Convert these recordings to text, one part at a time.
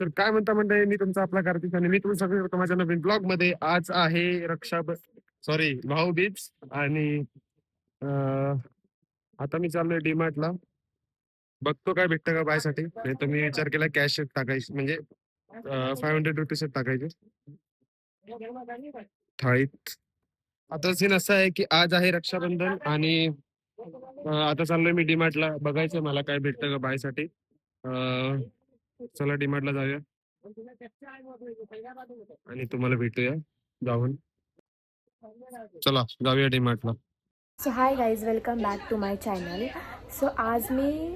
तर काय म्हणता म्हणते मी तुमचा आपला कार्तिक आणि मी तुम्ही सगळे करतो माझ्या नवीन ब्लॉगमध्ये आज आहे रक्षा सॉरी भाऊ भाऊबीज आणि आता मी चाललोय डीमार्टला बघतो काय भेटतं का बायसाठी. नाही तर मी विचार केला कॅश टाकायची म्हणजे फाय हंड्रेड रुपीज टाकायचे. थाळीत. आता सीन असं आहे की आज आहे रक्षाबंधन आणि आता चाललोय मी डीमार्टला बघायचं मला काय भेटतं का बायसाठी. चला डीमार्टला जाऊया. आणि तुम्हाला भेटूया जाऊन चला जाऊया डीमार्टला so hi guys welcome back to my channel so आज मी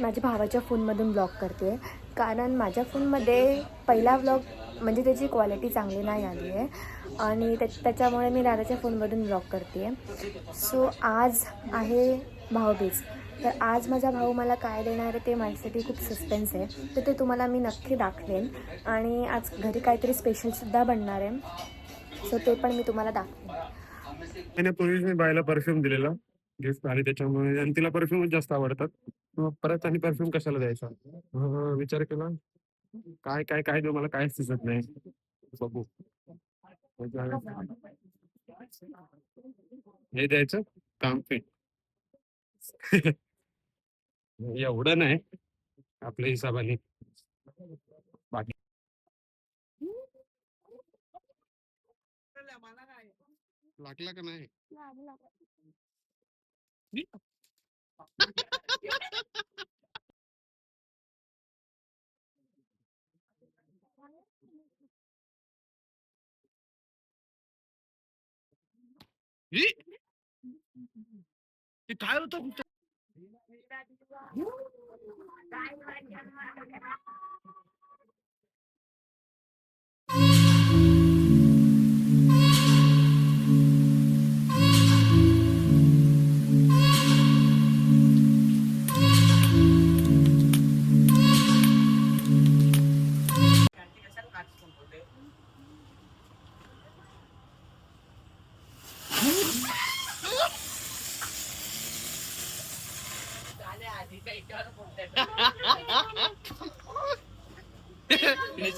माझ्या भावाच्या फोनमधून ब्लॉग करते कारण माझ्या फोनमध्ये पहिला ब्लॉग म्हणजे त्याची क्वालिटी चांगली नाही आली आहे. आणि त्या त्याच्यामुळे मी दादाच्या फोनमधून ब्लॉग करते सो आज आहे भाऊबीज. तर आज माझा भाऊ मला काय देणार आहे ते माझ्यासाठी खूप सस्पेन्स आहे. तर ते तुम्हाला मी नक्की दाखवेन. आणि आज घरी काहीतरी स्पेशलसुद्धा बनणार आहे. सो ते पण मी तुम्हाला दाखवेन. पूर्वीच मी बायला परफ्यूम दिलेला. गिफ्ट आणि त्याच्यामुळे आणि तिला परफ्यूमच जास्त आवडतात. मग परत आणि परफ्यूम कशाला द्यायचा? विचार केला. काय काय काय देऊ? मला काहीच दिसत नाही. बघू. हे द्यायचं? काम फिट एवढं नाही. आपल्या हिसाबाने बाकी लागला का नाही? काय होतं? Thank you.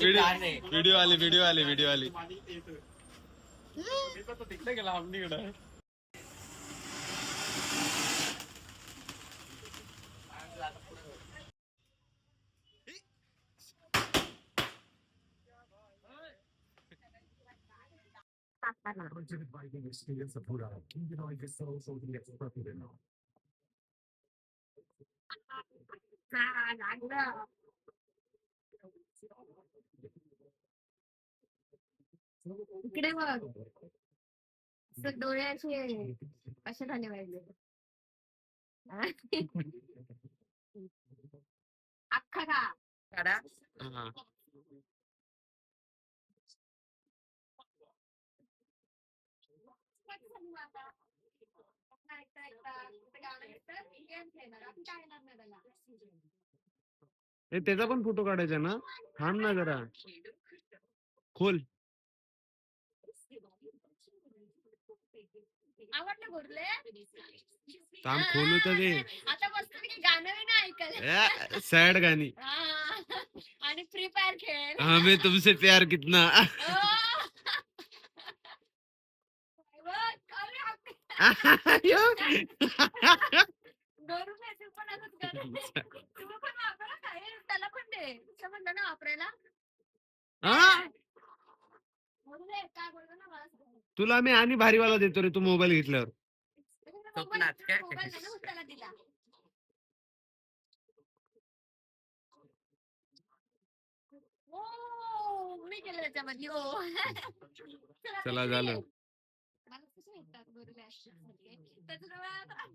व्हिडिओ आली व्हिडिओ आली व्हिडिओ आली इकडे बघ. असं डोळे असे असे झाले पाहिजे अख्खा का? हा. हे त्याचा पण फोटो काढायचा ना. थांब ना जरा. खोल. आवडलं बोलले? थांब खोलू तर दे. आता मस्त मी गाणं बिणं ऐकलं. सॅड गाणी. हा. आणि फ्री फायर खेळ. हमें तुमसे प्यार कितना. गरू मेसेज पण असंच करू तुम्ही पण वापरा काय त्याला पण दे. तुझं म्हणलं ना वापरायला. हा? बोलू दे, काय बोललो ना मला सांग. तुला मी आणि भारीवाला देतो रे तू मोबाईल घेतल्यावर मी केलं त्याच्यामध्ये ओ चला झालं मला कसं येतात आता.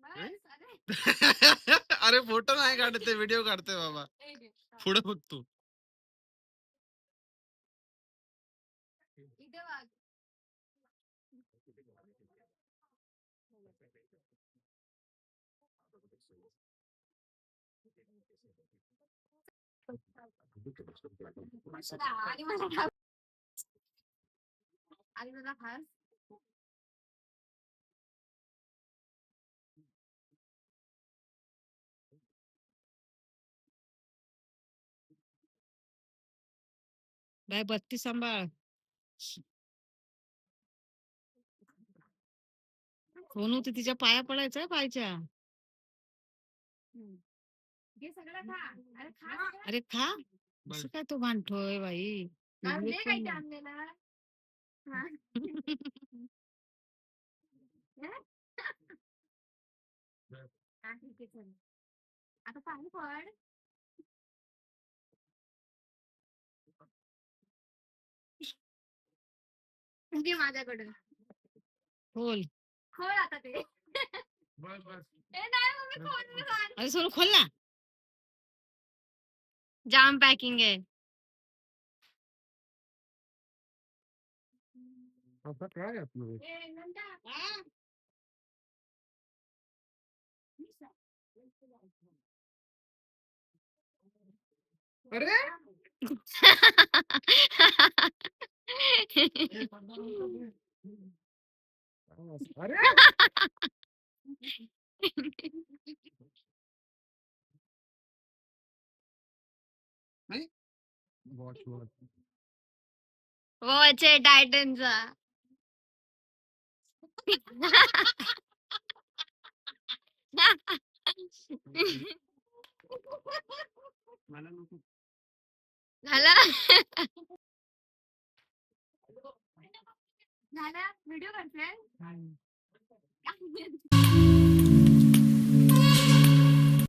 बस, अरे, अरे फोटो नाही काढते व्हिडिओ काढते बाबा हे. पुढे बघ तू আলিমুল্লাহ খান Dai batti sambal. कोण होती तिच्या पाया पडायचं पायच्या अरे खा सगळं. अरे खा. असं काय तो भांडतोय बाई? आता पाणी. पड घे माझ्याकडून खोल आता ते. बस बस. ए नाही मम्मी खोल मी सांग. अरे सोड खोल ना. जाम पॅकिंग आहे. आता काय आपलं? अरे! अरे वॉच वॉच वॉच आहे टायटनचा मला नको झाला झाला? व्हिडिओ करते